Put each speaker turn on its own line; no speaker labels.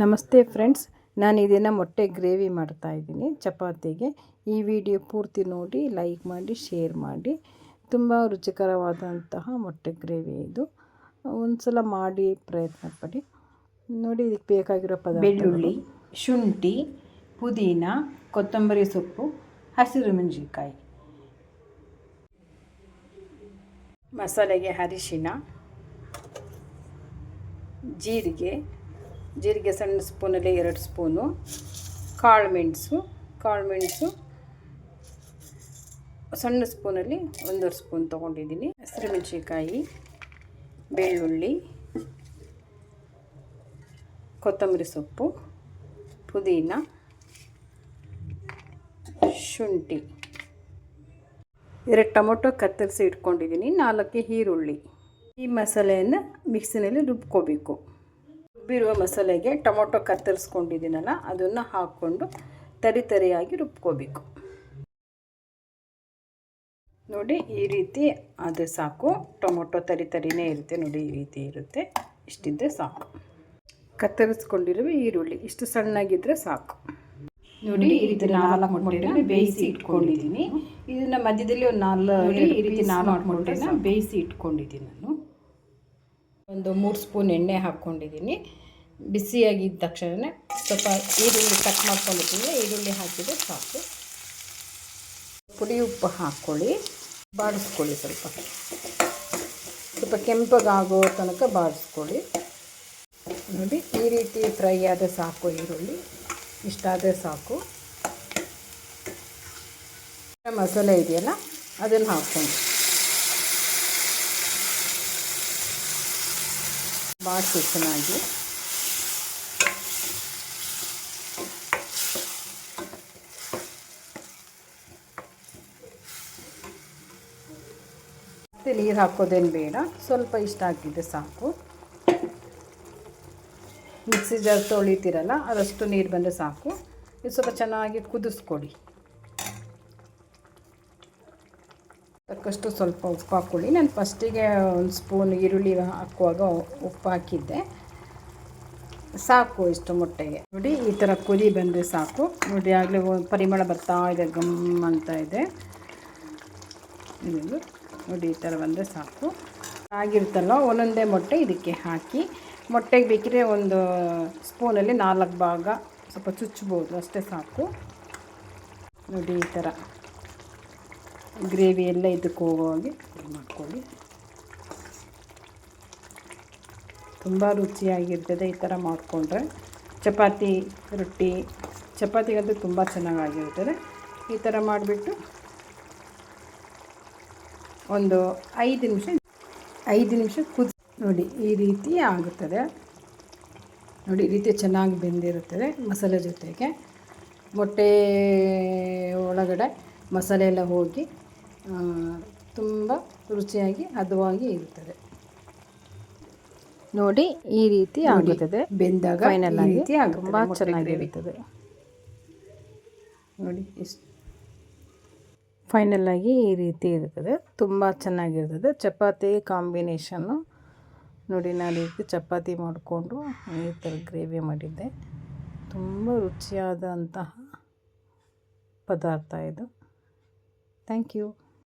ನಮಸ್ತೆ ಫ್ರೆಂಡ್ಸ್, ನಾನು ಇದನ್ನು ಮೊಟ್ಟೆ ಗ್ರೇವಿ ಮಾಡ್ತಾ ಇದ್ದೀನಿ. ಚಪಾತಿಗೆ. ಈ ವಿಡಿಯೋ ಪೂರ್ತಿ ನೋಡಿ, ಲೈಕ್ ಮಾಡಿ, ಶೇರ್ ಮಾಡಿ. ತುಂಬ ರುಚಿಕರವಾದಂತಹ ಮೊಟ್ಟೆ ಗ್ರೇವಿ ಇದು. ಒಂದು ಸಲ ಮಾಡಿ ಪ್ರಯತ್ನ ಪಡಿ. ನೋಡಿ, ಇದಕ್ಕೆ ಬೇಕಾಗಿರೋ ಪದ
ಬೆಳ್ಳುಳ್ಳಿ, ಶುಂಠಿ, ಪುದೀನ, ಕೊತ್ತಂಬರಿ ಸೊಪ್ಪು, ಹಸಿರು ಮೆಣಸಿನ್ಕಾಯಿ.
ಮಸಾಲೆಗೆ ಅರಿಶಿನ, ಜೀರಿಗೆ ಜೀರಿಗೆ ಸಣ್ಣ ಸ್ಪೂನಲ್ಲಿ ಎರಡು ಸ್ಪೂನು, ಕಾಳು ಮೆಣಸು ಕಾಳು ಮೆಣಸು, ಸಣ್ಣ ಸ್ಪೂನಲ್ಲಿ ಒಂದೂವರೆ ಸ್ಪೂನ್ ತೊಗೊಂಡಿದ್ದೀನಿ. ಹಸಿರುಮೆಣ್ಸಿಕಾಯಿ ಬೆಳ್ಳುಳ್ಳಿ, ಕೊತ್ತಂಬರಿ ಸೊಪ್ಪು, ಪುದೀನ, ಶುಂಠಿ. ಎರಡು ಟೊಮೊಟೊ ಕತ್ತರಿಸಿ ಇಟ್ಕೊಂಡಿದ್ದೀನಿ. ನಾಲ್ಕು ಈರುಳ್ಳಿ. ಈ ಮಸಾಲೆಯನ್ನು ಮಿಕ್ಸಿನಲ್ಲಿ ರುಬ್ಕೋಬೇಕು. ರುಬ್ಬಿರುವ ಮಸಾಲೆಗೆ ಟೊಮೊಟೊ ಕತ್ತರಿಸ್ಕೊಂಡಿದ್ದೀನಲ್ಲ ಅದನ್ನು ಹಾಕ್ಕೊಂಡು ತರಿ ತರಿಯಾಗಿ ರುಬ್ಕೋಬೇಕು. ನೋಡಿ ಈ ರೀತಿ ಆದರೆ ಸಾಕು. ಟೊಮೊಟೊ ತರಿ ತರಿನೇ ಇರುತ್ತೆ ನೋಡಿ ಈ ರೀತಿ ಇರುತ್ತೆ. ಇಷ್ಟಿದ್ದರೆ ಸಾಕು. ಕತ್ತರಿಸ್ಕೊಂಡಿರುವ ಈರುಳ್ಳಿ ಇಷ್ಟು ಸಣ್ಣಗಿದ್ರೆ ಸಾಕು.
ನೋಡಿ ಈ ರೀತಿ ನಾಲ್ಕು ಮೊಟ್ಟೆನ ಬೇಯಿಸಿ ಇಟ್ಕೊಂಡಿದ್ದೀನಿ.
ಇದನ್ನ ಮಧ್ಯದಲ್ಲಿ ಒಂದು ನಾಲ್ಕು
ಈ ರೀತಿ ನಾಲ್ಕು ಮೊಟ್ಟೆನ ಬೇಯಿಸಿ ಇಟ್ಕೊಂಡಿದ್ದೀನಿ ನಾನು.
ಒಂದು ಮೂರು ಸ್ಪೂನ್ ಎಣ್ಣೆ ಹಾಕ್ಕೊಂಡಿದ್ದೀನಿ. ಬಿಸಿಯಾಗಿದ್ದ ತಕ್ಷಣವೇ ಸ್ವಲ್ಪ ಈರುಳ್ಳಿ ಕಟ್ ಮಾಡ್ಕೊಂಡಿದ್ದೀನಿ. ಈರುಳ್ಳಿ ಹಾಕಿದರೆ ಸಾಕು. ಪುಡಿ ಉಪ್ಪು ಹಾಕ್ಕೊಳ್ಳಿ. ಬಾಡಿಸ್ಕೊಳ್ಳಿ ಸ್ವಲ್ಪ. ಸ್ವಲ್ಪ ಕೆಂಪಗಾಗೋ ತನಕ ಬಾಡಿಸ್ಕೊಳ್ಳಿ. ನೋಡಿ, ಈ ರೀತಿ ಫ್ರೈ ಆದರೆ ಸಾಕು ಈರುಳ್ಳಿ. ಇಷ್ಟಾದರೆ ಸಾಕು. ಮಸಾಲೆ ಇದೆಯಲ್ಲ, ಅದನ್ನು ಹಾಕ್ಕೊಂಡು ಬಾಡಿಸಿ ಚೆನ್ನಾಗಿ ಮತ್ತೆ ನೀರು ಹಾಕೋದೇನು ಬೇಡ, ಸ್ವಲ್ಪ ಇಷ್ಟ ಆಗಿದೆ ಸಾಕು. ಮಿಕ್ಸಿ ಜಾರ್ ತೊಳಿತೀರಲ್ಲ, ಅದಷ್ಟು ನೀರು ಬಂದರೆ ಸಾಕು. ಇದು ಸ್ವಲ್ಪ ಚೆನ್ನಾಗಿ ಕುದಿಸ್ಕೊಡಿ. ತಕ್ಕಷ್ಟು ಸ್ವಲ್ಪ ಉಪ್ಪು ಹಾಕ್ಕೊಳ್ಳಿ ನಾನು ಫಸ್ಟಿಗೆ ಒಂದು ಸ್ಪೂನ್ ಈರುಳ್ಳಿ ಹಾಕುವಾಗ ಉಪ್ಪು ಹಾಕಿದ್ದೆ. ಸಾಕು ಇಷ್ಟು ಮೊಟ್ಟೆಗೆ. ನೋಡಿ, ಈ ಥರ ಕುದಿ ಬಂದರೆ ಸಾಕು. ನೋಡಿ, ಆಗಲೇ ಪರಿಮಳ ಬರ್ತಾ ಇದೆ, ಗಮ್ ಅಂತ ಇದೆ. ನೋಡಿ, ಈ ಥರ ಬಂದರೆ ಸಾಕು. ಆಗಿರುತ್ತಲ್ಲ ಒಂದೊಂದೇ ಮೊಟ್ಟೆ ಇದಕ್ಕೆ ಹಾಕಿ. ಮೊಟ್ಟೆಗೆ ಬೇಕಿದ್ರೆ ಒಂದು ಸ್ಪೂನಲ್ಲಿ ನಾಲ್ಕು ಭಾಗ ಸ್ವಲ್ಪ ಚುಚ್ಚಬೋದು ಅಷ್ಟೇ ಸಾಕು. ನೋಡಿ, ಈ ಥರ. ಗ್ರೇವಿ ಎಲ್ಲ ಇದಕ್ಕೆ ಹೋಗೋ ಹಾಗೆ ಮಾಡ್ಕೊಳ್ಳಿ. ತುಂಬ ರುಚಿಯಾಗಿರ್ತದೆ ಈ ಥರ ಮಾಡಿಕೊಂಡ್ರೆ. ಚಪಾತಿ, ರೊಟ್ಟಿ, ಚಪಾತಿಗಂತೂ ತುಂಬ ಚೆನ್ನಾಗಾಗಿರ್ತದೆ ಈ ಥರ ಮಾಡಿಬಿಟ್ಟು ಒಂದು ಐದು ನಿಮಿಷ ಐದು ನಿಮಿಷ ಕುದಿ, ನೋಡಿ ಈ ರೀತಿ ಆಗುತ್ತದೆ. ನೋಡಿ ಈ ರೀತಿ ಚೆನ್ನಾಗಿ ಬೆಂದಿರುತ್ತದೆ ಮಸಾಲೆ ಜೊತೆಗೆ. ಮೊಟ್ಟೆ ಒಳಗಡೆ ಮಸಾಲೆ ಎಲ್ಲ ಹೋಗಿ ತುಂಬ ರುಚಿಯಾಗಿ ಹದವಾಗಿ ಇರುತ್ತದೆ. ನೋಡಿ ಈ ರೀತಿ ಆಗುತ್ತದೆ.
ಬೆಂದಾಗ
ಫೈನಲ್ ಆಗಿ ತುಂಬ
ಚೆನ್ನಾಗಿ
ಚೆನ್ನಾಗಿರುತ್ತದೆ ನೋಡಿ ಇಷ್ಟು. ಫೈನಲ್ ಆಗಿ ಈ ರೀತಿ ಇರುತ್ತದೆ. ತುಂಬ ಚೆನ್ನಾಗಿರ್ತದೆ ಚಪಾತಿ ಕಾಂಬಿನೇಷನ್ನು ನೋಡಿ ನಾನು ರೀತಿ ಚಪಾತಿ ಮಾಡಿಕೊಂಡು ಈ ಥರ ಗ್ರೇವಿ ಮಾಡಿದ್ದೆ. ತುಂಬ ರುಚಿಯಾದಂತಹ ಪದಾರ್ಥ ಇದು. Thank you